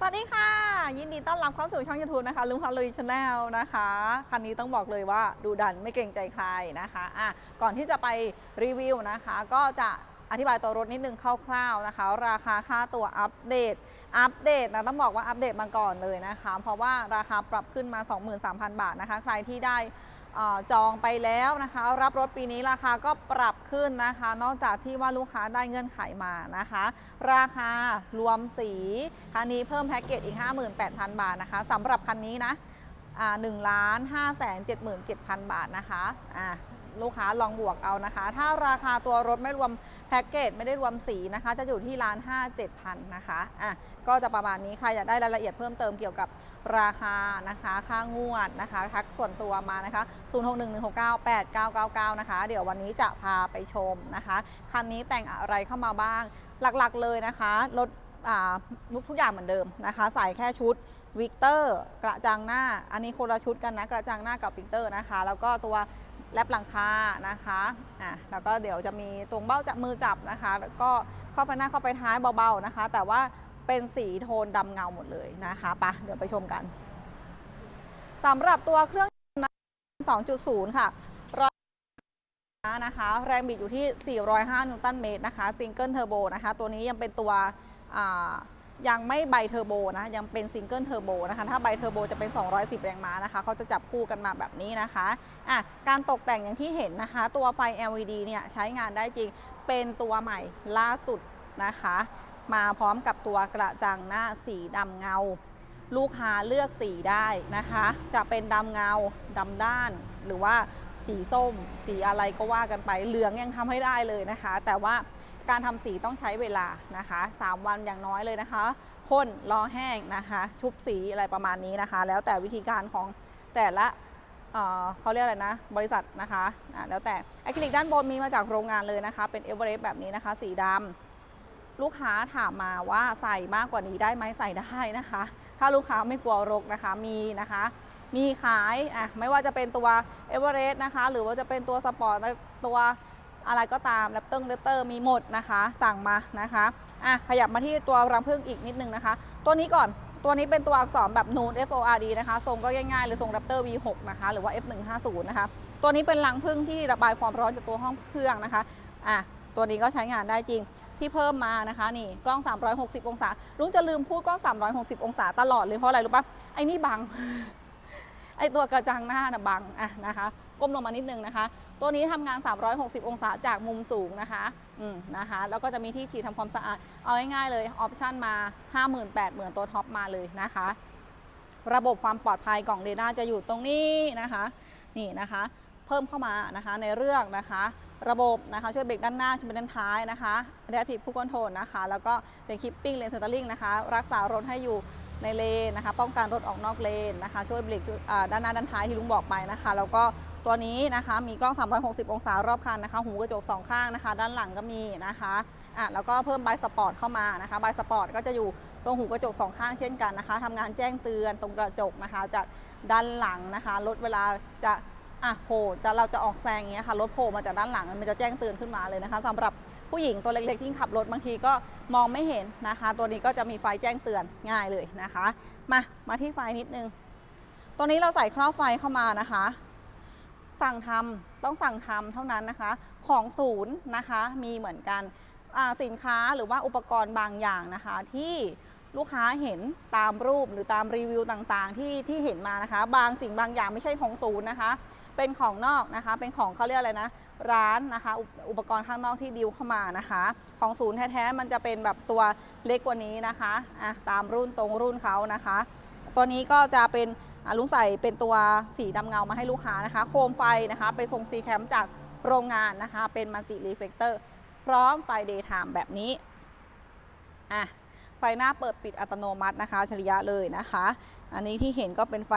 สวัสดีค่ะ ยินดีต้อนรับเข้าสู่ช่อง YouTube นะคะลุงพาลุยชาแนลนะคะ คันนี้ต้องบอกเลยว่าดูดันไม่เกรงใจใครนะคะอะก่อนที่จะไปรีวิวนะคะ ก็จะอธิบายตัวรถนิดนึงคร่าวๆนะคะ ราคาค่าตัวอัปเดต อัปเดตนะต้องบอกว่าอัปเดตมาก่อนเลยนะคะ เพราะว่าราคาปรับขึ้นมา 23,000 บาทนะคะ ใครที่ได้ จองไปแล้วนะคะ รับรถปีนี้ราคาก็ปรับขึ้นนะคะ นอกจากที่ว่าลูกค้าได้เงื่อนไขมานะคะ ราคารวมสีคันนี้เพิ่มแพ็กเกจอีก 58,000 บาทนะคะสำหรับคันนี้นะหนึ่งล้านห้าแสนเจ็ดหมื่นเจ็ดพันบาทนะคะอ่า ลูกค้าลองบวกเอานะคะ ถ้าราคาตัวรถไม่รวมแพ็กเกจไม่ได้รวมสีนะคะ จะอยู่ที่ล้านห้าเจ็ดพันนะคะอะก็จะประมาณนี้ใครอยากได้รายละเอียดเพิ่มเติมเกี่ยวกับราคานะคะค่างวดนะคะทักส่วนตัวมานะคะ 0611698999 นะคะ เดี๋ยววันนี้จะพาไปชมนะคะคันนี้แต่งอะไรเข้ามาบ้างหลักๆเลยนะคะรถอ่าทุกอย่างเหมือนเดิมนะคะใส่แค่ชุดวิกเตอร์กระจังหน้า อันนี้คนละชุดกันนะ กระจังหน้ากับวิกเตอร์นะคะ แล้วก็ตัว แลบหลังคานะคะอะแล้วก็เดี๋ยวจะมีตรงเบ้าจับมือจับนะคะ แล้วก็เข้าไปหน้าเข้าไปท้ายเบาๆนะคะ แต่ว่าเป็นสีโทนดำเงาหมดเลยนะคะไปะเดี๋ยวไปชมกันสำหรับตัวเครื่องยนต์2.0 ค่ะร้อยนะคะ แรงบิดอยู่ที่ 405 นิวตันเมตรนะคะ ซิงเกิลเทอร์โบนะคะ ตัวนี้ยังเป็นตัวอ่า ยังไม่ไบเทอร์โบนะยังเป็นซิงเกิลเทอร์โบนะคะถ้าไบเทอร์โบจะเป็น 210 แรงม้านะคะเขาจะจับคู่กันมาแบบนี้นะคะอะการตกแต่งอย่างที่เห็นนะคะ ตัวไฟ LED เนี่ยใช้งานได้จริงเป็นตัวใหม่ล่าสุดนะคะ มาพร้อมกับตัวกระจังหน้าสีดำเงา ลูกค้าเลือกสีได้นะคะ จะเป็นดำเงาดำด้าน หรือว่าสีส้ม สีอะไรก็ว่ากันไปเหลืองยังทำให้ได้เลยนะคะ แต่ว่า การทำสีต้องใช้เวลานะคะ 3 วันอย่างน้อยเลยนะคะพ่นรอแห้งนะคะ ชุบสีอะไรประมาณนี้นะคะ แล้วแต่วิธีการของแต่ละเเขาเรียกอะไรนะ บริษัทนะคะะแล้วแต่อะคริลิกด้านบนมีมาจากโรงงานเลยนะคะ เป็นเอเวอเรสต์แบบนี้นะคะ สีดำลูกค้าถามมาว่าใส่มากกว่านี้ได้ไหมใส่ได้นะคะ ถ้าลูกค้าไม่กลัวรกนะคะมีนะคะ มีขายอะไม่ว่าจะเป็นตัวเอเวอเรสต์นะคะ หรือว่าจะเป็นตัวสปอร์ตตัว อะไรก็ตามแรปเตอร์แรปเตอร์มีหมดนะคะ สั่งมานะคะอะขยับมาที่ตัวรังผึ้งอีกนิดนึงนะคะ ตัวนี้ก่อนตัวนี้เป็นตัวอักษรแบบนูน F O R D นะคะทรงก็ง่ายๆเลยทรง Raptor V6 นะคะหรือว่า F 1 5 0 นะคะตัวนี้เป็นรังผึ้งที่ระบายความร้อนจากตัวห้องเครื่องนะคะอะตัวนี้ก็ใช้งานได้จริงที่เพิ่มมานะคะนี่กล้อง 360 องศาลุงจะลืมพูดกล้อง 360 องศาตลอดเลยเพราะอะไรรู้ปะไอ้นี่บัง ไอตัวกระจังหน้านะบังอะนะคะก้มลงมานิดนึงนะคะ ตัวนี้ทำงาน 360 องศาจากมุมสูงนะคะอืมนะคะแล้วก็จะมีที่ฉีดทำความสะอาด เอาง่ายๆเลยออปชั่นมา58,000เหมือนตัวท็อปมาเลยนะคะ ระบบความปลอดภัยกล่องเดต้าจะอยู่ตรงนี้นะคะ นี่นะคะ เพิ่มเข้ามานะคะในเรื่องนะคะระบบนะคะช่วยเบรกด้านหน้าช่วยเบรกด้านท้ายนะคะ Adaptive Cruise Control นะคะ แล้วก็เลนคิปปิ้งเลนเซนเตอร์ลิงนะคะ รักษารถให้อยู่ ในเลนนะคะ ป้องกันรถออกนอกเลนนะคะ ช่วยเบรกด้านหน้าด้านท้ายที่ลุงบอกไปนะคะ แล้วก็ตัวนี้นะคะมีกล้อง 360 องศารอบคันนะคะ หูกระจกสองข้างนะคะ ด้านหลังก็มีนะคะอะแล้วก็เพิ่มไบสปอร์ตเข้ามานะคะไบสปอร์ตก็จะอยู่ตรงหูกระจกสองข้างเช่นกันนะคะทำงานแจ้งเตือนตรงกระจกนะคะ จากด้านหลังนะคะลดเวลาจะอะโผล่จะเราจะออกแซงอย่างเงี้ยค่ะรถโผล่มาจากด้านหลังมันจะแจ้งเตือนขึ้นมาเลยนะคะสำหรับ ผู้หญิงตัวเล็กๆที่ขับรถบางทีก็มองไม่เห็นนะคะ ตัวนี้ก็จะมีไฟแจ้งเตือนง่ายเลยนะคะ มามาที่ไฟนิดนึง ตัวนี้เราใส่ครอบไฟเข้ามานะคะ สั่งทำต้องสั่งทำเท่านั้นนะคะ ของศูนย์นะคะมีเหมือนกันสินค้าหรือว่าอุปกรณ์บางอย่างนะคะ ที่ลูกค้าเห็นตามรูปหรือตามรีวิวต่างๆ ที่ที่เห็นมานะคะ บางสิ่งบางอย่างไม่ใช่ของศูนย์นะคะ เป็นของนอกนะคะ เป็นของเขาเรียกอะไรนะ ร้านนะคะอุปอุปกรณ์ข้างนอกที่ดิวเข้ามานะคะ ของศูนย์แท้ๆมันจะเป็นแบบตัวเล็กกว่านี้นะคะอะตามรุ่นตรงรุ่นเขานะคะ ตัวนี้ก็จะเป็นลุงใส่เป็นตัวสีดำเงามาให้ลูกค้านะคะ โคมไฟนะคะเป็นทรงซีแคมจากโรงงานนะคะ เป็นมัลติรีเฟกเตอร์พร้อมไฟเดย์ไทม์แบบนี้อะไฟหน้าเปิดปิดอัตโนมัตินะคะอัจฉริยะเลยนะคะ อันนี้ที่เห็นก็เป็นไฟ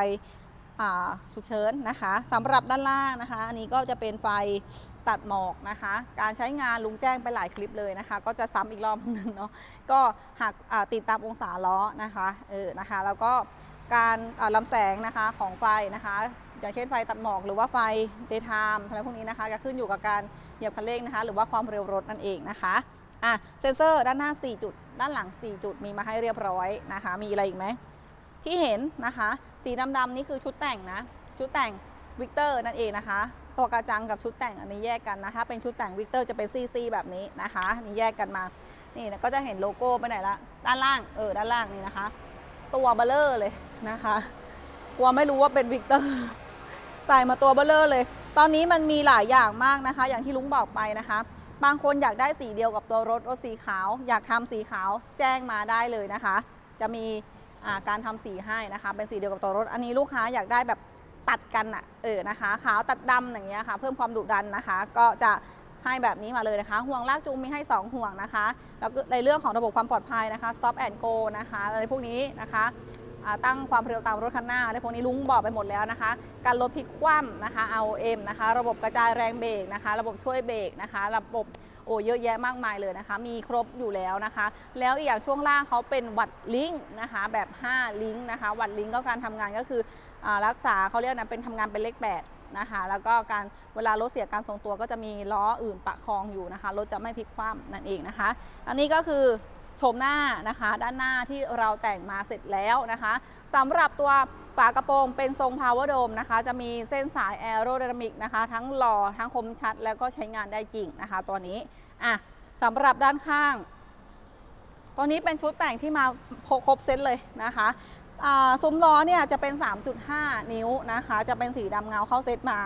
ฉุกเฉินนะคะสำหรับด้านล่างนะคะ อันนี้ก็จะเป็นไฟตัดหมอกนะคะ การใช้งานลุงแจ้งไปหลายคลิปเลยนะคะ ก็จะซ้ำอีกรอบหนึ่งเนาะก็หักติดตามองศาล้อนะคะเออนะคะแล้วก็การลำแสงนะคะของไฟนะคะอย่างเช่นไฟตัดหมอกหรือว่าไฟ daytime อะไรพวกนี้นะคะจะขึ้นอยู่กับการเหยียบคันเร่งนะคะ หรือว่าความเร็วรถนั่นเองนะคะอะเซนเซอร์ด้านหน้า 4 จุด ด้านหลัง 4 จุดมีมาให้เรียบร้อยนะคะ มีอะไรอีกไหม ที่เห็นนะคะ สีดำๆนี่คือชุดแต่งนะ ชุดแต่งวิกเตอร์นั่นเองนะคะ ตัวกระจังกับชุดแต่งอันนี้แยกกันนะคะ เป็นชุดแต่งวิกเตอร์จะเป็นซีซีแบบนี้นะคะนี่แยกกันมา นี่ก็จะเห็นโลโก้ไปไหนละด้านล่างเออด้านล่างนี่นะคะ ตัวเบลเลอร์เลยนะคะกลัวไม่รู้ว่าเป็นวิกเตอร์ใส่มาตัวเบลเลอร์เลย ตอนนี้มันมีหลายอย่างมากนะคะ อย่างที่ลุงบอกไปนะคะบางคนอยากได้สีเดียวกับตัวรถรถสีขาว อยากทำสีขาวแจ้งมาได้เลยนะคะ จะมี การทำสีให้นะคะ เป็นสีเดียวกับตัวรถ อันนี้ลูกค้าอยากได้แบบตัดกันอะเออนะคะ ขาวตัดดำอย่างเงี้ยค่ะ เพิ่มความดุดันนะคะ ก็จะให้แบบนี้มาเลยนะคะ ห่วงลากจูงมีให้ 2 ห่วงนะคะ แล้วก็ในเรื่องของระบบความปลอดภัยนะคะ stop and go นะคะอะไรพวกนี้นะคะตั้งความเร็วตามรถคันหน้าอะไรพวกนี้ลุงบอกไปหมดแล้วนะคะ การลดพลิกคว่ำนะคะ AOM นะคะ ระบบกระจายแรงเบรกนะคะ ระบบช่วยเบรกนะคะ ระบบ โอ้เยอะแยะมากมายเลยนะคะ มีครบอยู่แล้วนะคะ แล้วอีกอย่างช่วงล่างเขาเป็นวัดลิงก์นะคะแบบ 5 ลิงก์นะคะวัดลิงก์ก็การทำงานก็คืออรักษาเขาเรียกนะเป็นทำงานเป็นเลข8นะคะแล้วก็การเวลารถเสียการทรงตัวก็จะมีล้ออื่นประคองอยู่นะคะรถจะไม่พลิกคว่ำนั่นเองนะคะ อันนี้ก็คือ โฉมหน้านะคะ ด้านหน้าที่เราแต่งมาเสร็จแล้วนะคะสำหรับตัวฝากระโปรงเป็นทรง power dome นะคะ จะมีเส้นสาย aerodynamic นะคะ ทั้งหล่อทั้งคมชัดแล้วก็ใช้งานได้จริงนะคะ ตัวนี้อะสำหรับด้านข้าง ตัวนี้เป็นชุดแต่งที่มาครบเซตเลยนะคะซุ้มล้อเนี่ยจะเป็น 3.5 นิ้วนะคะ จะเป็นสีดำเงาเข้าเซตมา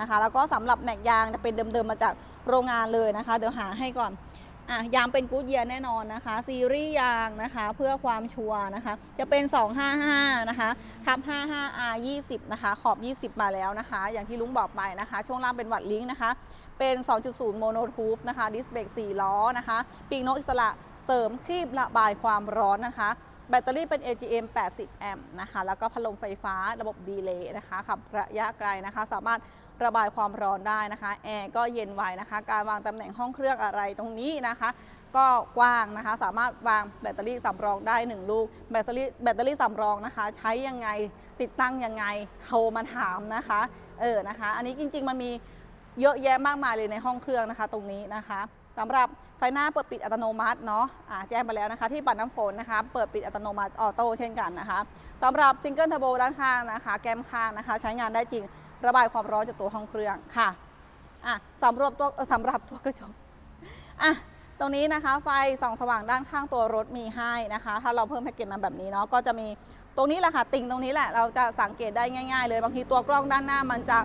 นะคะ แล้วก็สำหรับแม็กยางจะเป็นเดิมๆมาจากโรงงานเลยนะคะ เดี๋ยวหาให้ก่อน อะยางเป็นกู๊ดเยียร์แน่นอนนะคะ ซีรีส์ยางนะคะเพื่อความชัวร์นะคะ จะเป็น 255 นะคะทับ 55R 20 นะคะ ขอบ 20 มาแล้วนะคะ อย่างที่ลุงบอกไปนะคะ ช่วงล่างเป็นวัดลิงก์นะคะ เป็น 2.0 โมโนทูปนะคะ ดิสเบรก4 ล้อนะคะ ปีกนกอิสระเสริมครีบระบายความร้อนนะคะ แบตเตอรี่เป็น AGM 80 แอมป์นะคะ แล้วก็พัดลมไฟฟ้าระบบดีเลย์นะคะขับระยะไกลนะคะ สามารถ ระบายความร้อนได้นะคะแอร์ก็เย็นไวนะคะ การวางตำแหน่งห้องเครื่องอะไรตรงนี้นะคะ ก็กว้างนะคะ สามารถวางแบตเตอรี่สำรองได้ 1 ลูก แบตเตอรี่แบตเตอรี่สำรองนะคะ ใช้ยังไงติดตั้งยังไงโทรมาถามนะคะเออนะคะ อันนี้จริง ๆ มันมีเยอะแยะมากมายเลยในห้องเครื่องนะคะ ตรงนี้นะคะสำหรับไฟหน้าเปิดปิดอัตโนมัติเนาะอ่าแจ้งไปแล้วนะคะ ที่ปัดน้ำฝนนะคะ เปิดปิดอัตโนมัติออโต้เช่นกันนะคะสำหรับซิงเกิลเทอร์โบด้านข้างนะคะ แก้มข้างนะคะ ใช้งานได้จริง ระบายความร้อนจากตัวห้องเครื่องค่ะอะสำหรับตัวสำหรับตัวกระจกอะตรงนี้นะคะไฟส่องสว่างด้านข้างตัวรถมีให้นะคะ ถ้าเราเพิ่มแพ็กเกจมาแบบนี้เนาะก็จะมีตรงนี้แหละค่ะติ่งตรงนี้แหละเราจะสังเกตได้ง่าย ๆ เลยบางทีตัวกล้องด้านหน้ามันจะ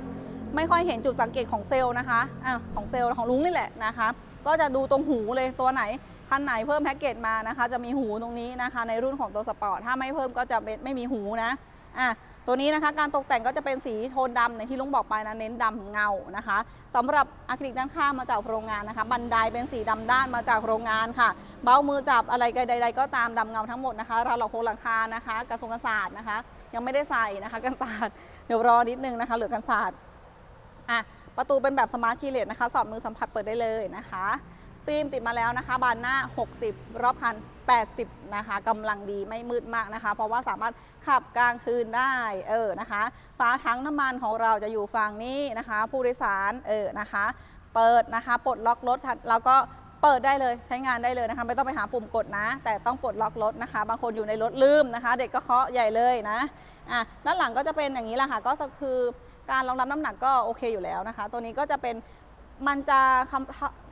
ไม่ค่อยเห็นจุดสังเกตของเซลล์นะคะอะของเซลล์ของลุงนี่แหละนะคะ ก็จะดูตรงหูเลยตัวไหนคันไหนเพิ่มแพ็กเกจมานะคะ จะมีหูตรงนี้นะคะ ในรุ่นของตัวสปอร์ตถ้าไม่เพิ่มก็จะไม่ไม่มีหูนะอะ ตัวนี้นะคะการตกแต่งก็จะเป็นสีโทนดำในที่ลุงบอกไปนะเน้นดำเงานะคะสำหรับอะคริลิกด้านข้างมาจากโรงงานนะคะ บันไดเป็นสีดำด้านมาจากโรงงานค่ะ เบ้ามือจับอะไรใดๆก็ตามดำเงาทั้งหมดนะคะเราเราโครงหลังคานะคะ กระทรวงกษาสตร์นะคะ ยังไม่ได้ใส่นะคะกันศาสตร์เดี๋ยวรอนิดนึงนะคะ เหลือกันศาสตร์อะประตูเป็นแบบสมาร์ทคีย์เลสนะคะ สอดมือสัมผัสเปิดได้เลยนะคะฟิล์มติดมาแล้วนะคะ บานหน้า 60 รอบคัน 80 นะคะกำลังดีไม่มืดมากนะคะ เพราะว่าสามารถขับกลางคืนได้เออนะคะฝาถังน้ำมันของเราจะอยู่ฝั่งนี้นะคะ ผู้โดยสารเออนะคะ เปิดนะคะปลดล็อกรถแล้วก็เปิดได้เลยใช้งานได้เลยนะคะ ไม่ต้องไปหาปุ่มกดนะ แต่ต้องปลดล็อกรถนะคะ บางคนอยู่ในรถลืมนะคะ เด็กก็เคาะใหญ่เลยนะอะด้านหลังก็จะเป็นอย่างนี้แหละค่ะ ก็คือการรองรับน้ำหนักก็โอเคอยู่แล้วนะคะ ตัวนี้ก็จะเป็น มันจะ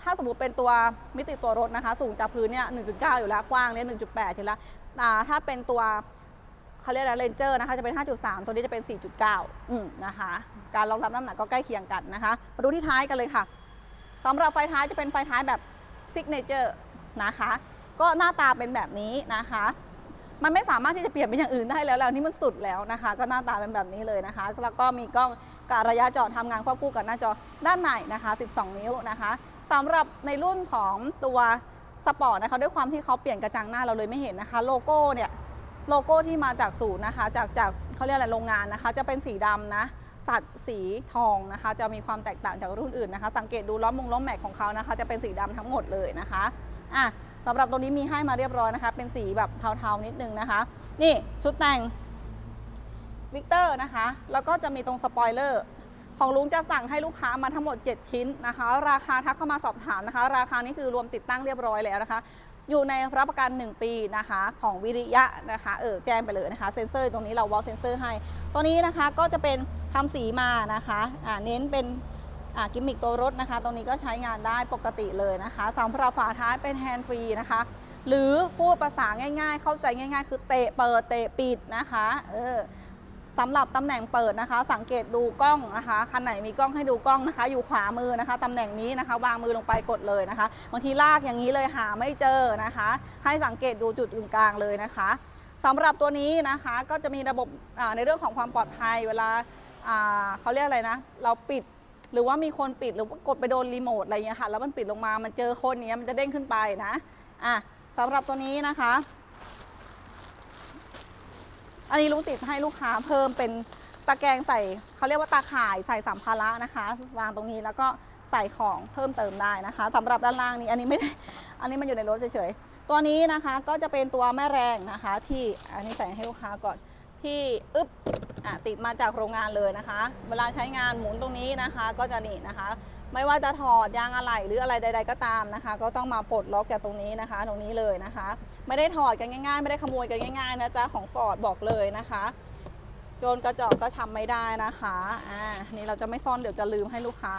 ถ้าสมมติเป็นตัวมิติตัวรถนะคะ สูงจากพื้นเนี่ย1.9 อยู่แล้ว กว้างเนี่ย1.8 อยู่แล้วถ้าเป็นตัวเขาเรียกอะไรเรนเจอร์นะคะจะเป็น 5.3 ตัวนี้จะเป็น 4.9อืมนะคะ การรองรับน้ำหนักก็ใกล้เคียงกันนะคะ มาดูที่ท้ายกันเลยค่ะสำหรับไฟท้ายจะเป็นไฟท้ายแบบซิกเนเจอร์นะคะ ก็หน้าตาเป็นแบบนี้นะคะ มันไม่สามารถที่จะเปลี่ยนเป็นอย่างอื่นได้แล้วแล้วนี่มันสุดแล้วนะคะ ก็หน้าตาเป็นแบบนี้เลยนะคะ แล้วก็มีกล้อง การระยะจอทำงานควบคู่กับหน้าจอด้านในนะคะ 12 นิ้วนะคะสำหรับในรุ่นของตัวสปอร์ตนะคะด้วยความที่เขาเปลี่ยนกระจังหน้าเราเลยไม่เห็นนะคะ โลโก้เนี่ยโลโก้ที่มาจากศูนย์นะคะ จากจากเขาเรียกอะไรโรงงานนะคะ จะเป็นสีดำนะตัดสีทองนะคะ จะมีความแตกต่างจากรุ่นอื่นนะคะ สังเกตดูล้อมงล้อมแม็กของเขานะคะ จะเป็นสีดำทั้งหมดเลยนะคะอะสำหรับตรงนี้มีให้มาเรียบร้อยนะคะ เป็นสีแบบเทาๆนิดนึงนะคะ นี่ชุดแต่ง วิกเตอร์นะคะ แล้วก็จะมีตรงสปอยเลอร์ของลุงจะสั่งให้ลูกค้ามาทั้งหมด 7 ชิ้นนะคะ ราคาทักเข้ามาสอบถามนะคะ ราคานี้คือรวมติดตั้งเรียบร้อยแล้วนะคะ อยู่ในรับประกัน 1 ปีนะคะของวิริยะนะคะ เออแจ้งไปเลยนะคะ เซ็นเซอร์ตรงนี้เราวอลเซนเซอร์ให้ ตัวนี้นะคะก็จะเป็นทำสีมานะคะอ่าเน้นเป็นอ่ากิมมิคตัวรถนะคะ ตรงนี้ก็ใช้งานได้ปกติเลยนะคะสำหรับฝาท้ายเป็นแฮนด์ฟรีนะคะ หรือพูดภาษาง่าย ๆ เข้าใจง่าย ๆ คือเตะเปิดเตะปิดนะคะ เออ สำหรับตำแหน่งเปิดนะคะ สังเกตดูกล้องนะคะคันไหนมีกล้องให้ดูกล้องนะคะ อยู่ขวามือนะคะตำแหน่งนี้นะคะ วางมือลงไปกดเลยนะคะบางทีลากอย่างนี้เลยหาไม่เจอนะคะ ให้สังเกตดูจุดกึ่งกลางเลยนะคะสำหรับตัวนี้นะคะก็จะมีระบบในเรื่องของความปลอดภัยเวลาเขาเรียกอะไรนะ เราปิดหรือว่ามีคนปิดหรือว่ากดไปโดนรีโมทอะไรเงี้ยค่ะแล้วมันปิดลงมามันเจอคนเนี้ยมันจะเด้งขึ้นไปนะอะสำหรับตัวนี้นะคะ อันนี้ลุงติดให้ลูกค้าเพิ่มเป็นตะแกรงใส่เขาเรียกว่าตาข่ายใส่สัมภาระนะคะ วางตรงนี้แล้วก็ใส่ของเพิ่มเติมได้นะคะสำหรับด้านล่างนี้อันนี้ไม่ได้อันนี้มันอยู่ในรถเฉยๆตัวนี้นะคะก็จะเป็นตัวแม่แรงนะคะ ที่อันนี้ใส่ให้ลูกค้าก่อนที่อึ๊บติดมาจากโรงงานเลยนะคะ เวลาใช้งานหมุนตรงนี้นะคะ ก็จะนี่นะคะ ไม่ว่าจะถอดยางอะไหล่หรืออะไรใด ๆ ก็ตามนะคะ ก็ต้องมาปลดล็อกจากตรงนี้นะคะ ตรงนี้เลยนะคะ ไม่ได้ถอดกันง่าย ๆ ไม่ได้ขโมยกันง่ายๆนะจ๊ะของฟอร์ดบอกเลยนะคะโจรกระจอกก็ทำไม่ได้นะคะอ่านี่เราจะไม่ซ่อนเดี๋ยวจะลืมให้ลูกค้า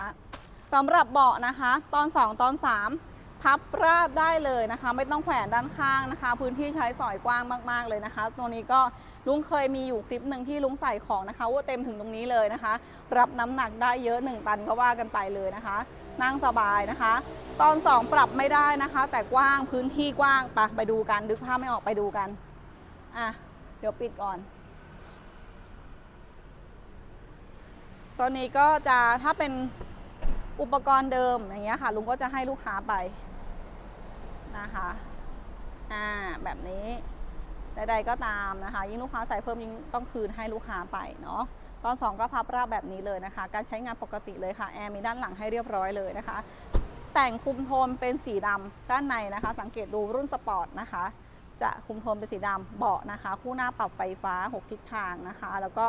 สำหรับเบาะนะคะ ตอน 2 ตอน 3 พับราบได้เลยนะคะ ไม่ต้องแขวนด้านข้างนะคะ พื้นที่ใช้สอยกว้างมาก ๆเลยนะคะ ตัวนี้ก็ ลุงเคยมีอยู่คลิปหนึ่งที่ลุงใส่ของนะคะว่าเต็มถึงตรงนี้เลยนะคะ รับน้ำหนักได้เยอะ 1 ตันก็ว่ากันไปเลยนะคะ นั่งสบายนะคะ ตอน 2 ปรับไม่ได้นะคะ แต่กว้างพื้นที่กว้างไปไปดูกันดึกภาพไม่ออกไปดูกันอะเดี๋ยวปิดก่อนตัวนี้ก็จะถ้าเป็นอุปกรณ์เดิมอย่างเงี้ยค่ะ ลุงก็จะให้ลูกค้าไปนะคะ อ่าแบบนี้ ใดๆก็ตามนะคะ ยิ่งลูกค้าใส่เพิ่มยิ่งต้องคืนให้ลูกค้าไปเนาะตอน 2 ก็พับราบแบบนี้เลยนะคะ การใช้งานปกติเลยค่ะแอร์มีด้านหลังให้เรียบร้อยเลยนะคะ แต่งคุมโทนเป็นสีดำด้านในนะคะ สังเกตดูรุ่นสปอร์ตนะคะ จะคุมโทนเป็นสีดำเบาะนะคะ คู่หน้าปรับไฟฟ้า 6 ทิศทางนะคะ แล้วก็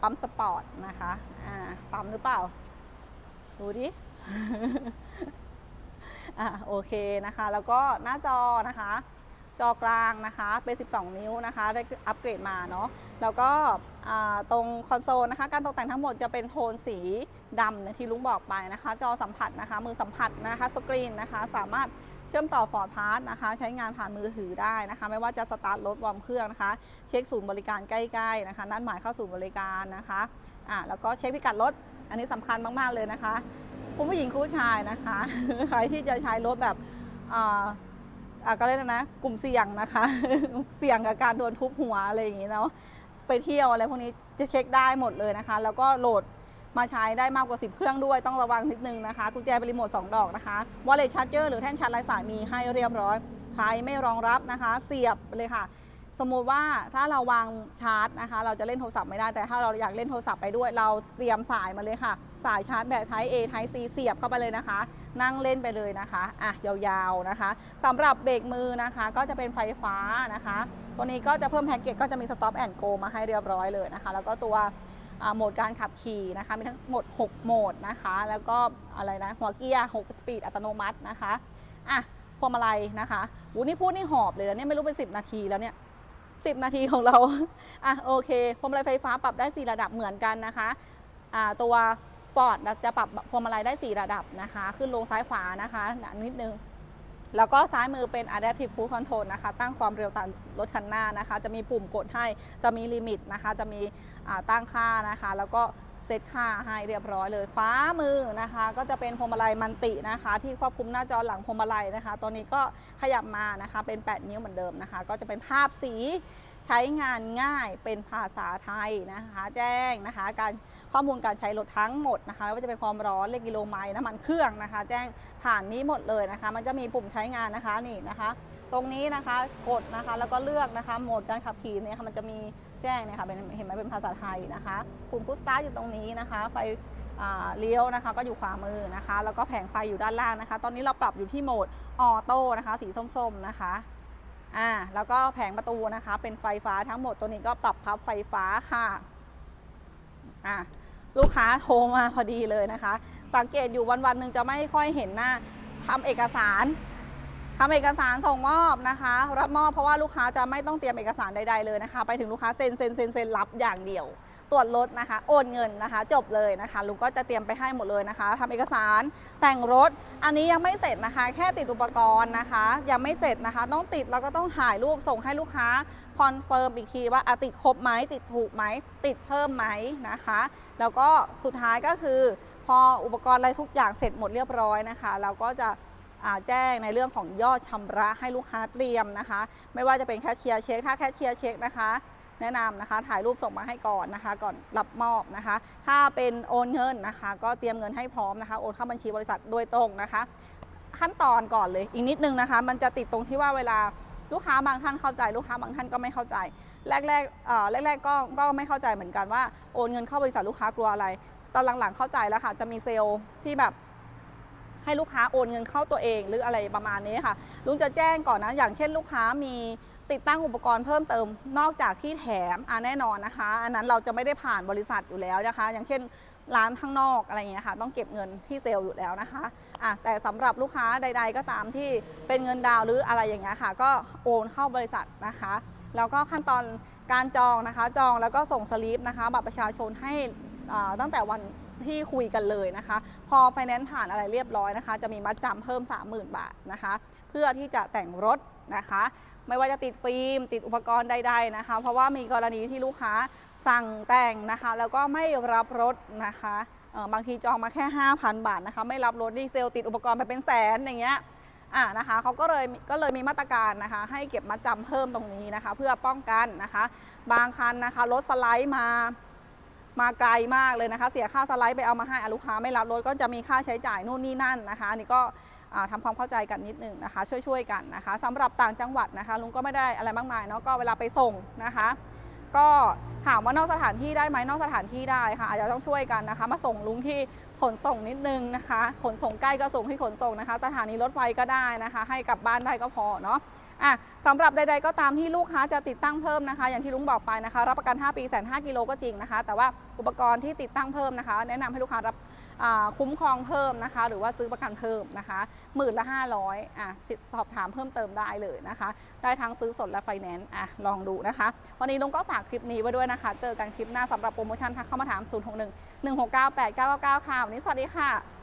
ปั๊มสปอร์ตนะคะปั๊มหรือเปล่า ดูดิอ่าโอเคนะคะ แล้วก็หน้าจอนะคะ จอกลางนะคะเป็น 12 นิ้วนะคะได้อัปเกรดมาเนาะแล้วก็ตรงคอนโซลนะคะการตกแต่งทั้งหมดจะเป็นโทนสีดำที่ลุงบอกไปนะคะ จอสัมผัสนะคะมือสัมผัสนะคะสกรีนนะคะสามารถเชื่อมต่อฟอร์ดพาร์ทนะคะ ใช้งานผ่านมือถือได้นะคะ ไม่ว่าจะสตาร์ทรถวอร์มเครื่องนะคะ เช็คศูนย์บริการใกล้ๆนะคะนัดหมายเข้าศูนย์บริการนะคะอ่าแล้วก็เช็คพิกัดรถ อันนี้สำคัญมากๆเลยนะคะ คุณผู้หญิงคุณผู้ชายนะคะ ใครที่จะใช้รถแบบ อะก็เรียกนะ กลุ่มเสี่ยงนะคะ เสี่ยงกับการโดนทุบหัวอะไรอย่างนี้เนาะไปเที่ยวอะไรพวกนี้จะเช็คได้หมดเลยนะคะ แล้วก็โหลดมาใช้ได้มากกว่า 10 เครื่องด้วยต้องระวังนิดนึงนะคะกุญแจเป็นรีโมท2ดอกนะคะวอลเล็ตชาร์เจอร์หรือแท่นชาร์จไร้สายมีให้เรียบร้อยใครไม่รองรับนะคะ เสียบเลยค่ะ สมมุติว่าถ้าเราวางชาร์จนะคะ เราจะเล่นโทรศัพท์ไม่ได้แต่ถ้าเราอยากเล่นโทรศัพท์ไปด้วย เราเตรียมสายมาเลยค่ะ สายชาร์จแบบ Type A Type C เสียบเข้าไปเลยนะคะ นั่งเล่นไปเลยนะคะอะยาวๆนะคะสำหรับเบรกมือนะคะ ก็จะเป็นไฟฟ้านะคะ ตัวนี้ก็จะเพิ่มแพ็กเกจก็จะมี Stop and Go มาให้เรียบร้อยเลยนะคะ แล้วก็ตัวโหมดการขับขี่นะคะ มีทั้งหมด 6 โหมดนะคะ แล้วก็อะไรนะหัวเกียร์6สปีดอัตโนมัตินะคะอะพวงมาลัยนะคะอูนี่พูดนี่หอบเลยนะเนี่ยไม่รู้เป็น 10 นาทีแล้วเนี่ย 10 นาทีของเรา อะโอเคพวงมาลัยไฟฟ้าปรับได้ 4 ระดับเหมือนกันนะคะอ่าตัวฟอร์ดจะปรับพวงมาลัยได้ 4 ระดับนะคะ ขึ้นลงซ้ายขวานะคะหนานิดนึง แล้วก็ซ้ายมือเป็น Adaptive Cruise Control นะคะ ตั้งความเร็วตามรถคันหน้านะคะ จะมีปุ่มกดให้ จะมีลิมิตนะคะ จะมีตั้งค่านะคะ แล้วก็ เซตค่าให้เรียบร้อยเลยขวามือนะคะ ก็จะเป็นพวงมาลัยมันตินะคะ ที่ควบคุมหน้าจอหลังพวงมาลัยนะคะ ตัวนี้ก็ขยับมานะคะเป็น 8 นิ้วเหมือนเดิมนะคะ ก็จะเป็นภาพสีใช้งานง่ายเป็นภาษาไทยนะคะ แจ้งนะคะ การข้อมูลการใช้รถทั้งหมดนะคะไม่ว่าจะเป็นความร้อนเลขกิโลไมล์น้ำมันเครื่องนะคะ แจ้งผ่านนี้หมดเลยนะคะ มันจะมีปุ่มใช้งานนะคะนี่นะคะ ตรงนี้นะคะกดนะคะแล้วก็เลือกนะคะโหมดการขับขี่เนี่ยค่ะมันจะมี แจ้งเนี่ยค่ะเป็นเห็นไหมเป็นภาษาไทยนะคะปุ่มพุชสตาร์ทอยู่ตรงนี้นะคะ ไฟเลี้ยวนะคะก็อยู่ขวามือนะคะ แล้วก็แผงไฟอยู่ด้านล่างนะคะ ตอนนี้เราปรับอยู่ที่โหมดออโต้นะคะสีส้มๆนะคะอ่าแล้วก็แผงประตูนะคะ เป็นไฟฟ้าทั้งหมดตัวนี้ก็ปรับพับไฟฟ้าค่ะอ่าลูกค้าโทรมาพอดีเลยนะคะ สังเกตอยู่วันวันๆหนึ่งจะไม่ค่อยเห็นหน้าทำเอกสาร ทำเอกสารส่งมอบนะคะ รับมอบเพราะว่าลูกค้าจะไม่ต้องเตรียมเอกสารใดๆเลยนะคะ ไปถึงลูกค้าเซ็นเซ็นเซ็นเซ็นรับอย่างเดียวตรวจรถนะคะ โอนเงินนะคะ จบเลยนะคะลุงก็จะเตรียมไปให้หมดเลยนะคะทำเอกสารแต่งรถ อันนี้ยังไม่เสร็จนะคะ แค่ติดอุปกรณ์นะคะ ยังไม่เสร็จนะคะ ต้องติดแล้วก็ต้องถ่ายรูปส่งให้ลูกค้าคอนเฟิร์มอีกทีว่าติดครบไหมติดถูกไหมติดเพิ่มไหมนะคะ แล้วก็สุดท้ายก็คือ พออุปกรณ์อะไรทุกอย่างเสร็จหมดเรียบร้อยนะคะ เราก็จะ แจ้งในเรื่องของยอดชำระให้ลูกค้าเตรียมนะคะ ไม่ว่าจะเป็นแคชเชียร์เช็คถ้าแคชเชียร์เช็คนะคะแนะนำนะคะถ่ายรูปส่งมาให้ก่อนนะคะ ก่อนรับมอบนะคะ ถ้าเป็นโอนเงินนะคะ ก็เตรียมเงินให้พร้อมนะคะโอนเข้าบัญชีบริษัทโดยตรงนะคะ ขั้นตอนก่อนเลยอีกนิดนึงนะคะ มันจะติดตรงที่ว่าเวลาลูกค้าบางท่านเข้าใจลูกค้าบางท่านก็ไม่เข้าใจ แรกๆเอ่อแรกก็ก็ไม่เข้าใจเหมือนกันว่าโอนเงินเข้าบริษัทลูกค้ากลัวอะไร ตอนหลังๆเข้าใจแล้วค่ะจะมีเซลล์ที่แบบ ให้ลูกค้าโอนเงินเข้าตัวเองหรืออะไรประมาณนี้ค่ะลุงจะแจ้งก่อนนะ อย่างเช่นลูกค้ามีติดตั้งอุปกรณ์เพิ่มเติมนอกจากที่แถมอะแน่นอนนะคะ อันนั้นเราจะไม่ได้ผ่านบริษัทอยู่แล้วนะคะ อย่างเช่นร้านข้างนอกอะไรอย่างเงี้ยค่ะ ต้องเก็บเงินที่เซลล์อยู่แล้วนะคะอะแต่สำหรับลูกค้าใด ๆ ก็ตามที่เป็นเงินดาวหรืออะไรอย่างเงี้ยค่ะ ก็โอนเข้าบริษัทนะคะ แล้วก็ขั้นตอนการจองนะคะ จองแล้วก็ส่งสลิปนะคะบัตรประชาชนให้อ่าตั้งแต่วัน ที่คุยกันเลยนะคะ พอไฟแนนซ์ผ่านอะไรเรียบร้อยนะคะ จะมีมัดจำเพิ่ม 30,000 บาทนะคะ เพื่อที่จะแต่งรถนะคะ ไม่ว่าจะติดฟิล์ม ติดอุปกรณ์ใด ๆนะคะ เพราะว่ามีกรณีที่ลูกค้าสั่งแต่งนะคะ แล้วก็ไม่รับรถนะคะบางทีจองมาแค่ 5,000 บาทนะคะ ไม่รับรถดีเซลติดอุปกรณ์ไปเป็นแสนอย่างเงี้ยอ่านะคะเขาก็เลยก็เลยมีมาตรการนะคะ ให้เก็บมัดจำเพิ่มตรงนี้นะคะ เพื่อป้องกันนะคะ บางคันนะคะรถสไลด์มา มาไกลมากเลยนะคะ เสียค่าสไลด์ไปเอามาให้ลูกค้าไม่รับรถก็จะมีค่าใช้จ่ายนู่นนี่นั่นนะคะนนี้ก็อ่าทำความเข้าใจกันนิดนึงนะคะ ช่วยๆกันนะคะสำหรับต่างจังหวัดนะคะ ลุงก็ไม่ได้อะไรมากมายเนาะก็เวลาไปส่งนะคะ ก็ถามว่านอกสถานที่ได้ไหมนอกสถานที่ได้ค่ะ อาจจะต้องช่วยกันนะคะ มาส่งลุงที่ขนส่งนิดนึงนะคะ ขนส่งใกล้ก็ส่งที่ขนส่งนะคะ สถานีรถไฟก็ได้นะคะ ให้กลับบ้านได้ก็พอเนาะ อะสำหรับใด ๆ ก็ตามที่ลูกค้าจะติดตั้งเพิ่มนะคะ อย่างที่ลุงบอกไปนะคะ รับประกัน 5 ปีแสน5กิโลก็จริงนะคะ แต่ว่าอุปกรณ์ที่ติดตั้งเพิ่มนะคะ แนะนำให้ลูกค้ารับคุ้มครองเพิ่มนะคะ หรือว่าซื้อประกันเพิ่มนะคะหมื่นละ500อะสอบถามเพิ่มเติมได้เลยนะคะ ได้ทั้งซื้อสดและไฟแนนซ์อะลองดูนะคะ วันนี้ลุงก็ฝากคลิปนี้ไว้ด้วยนะคะ เจอกันคลิปหน้าสำหรับโปรโมชั่นทักเข้ามาถาม 061 169 8999ค่ะวันนี้สวัสดีค่ะ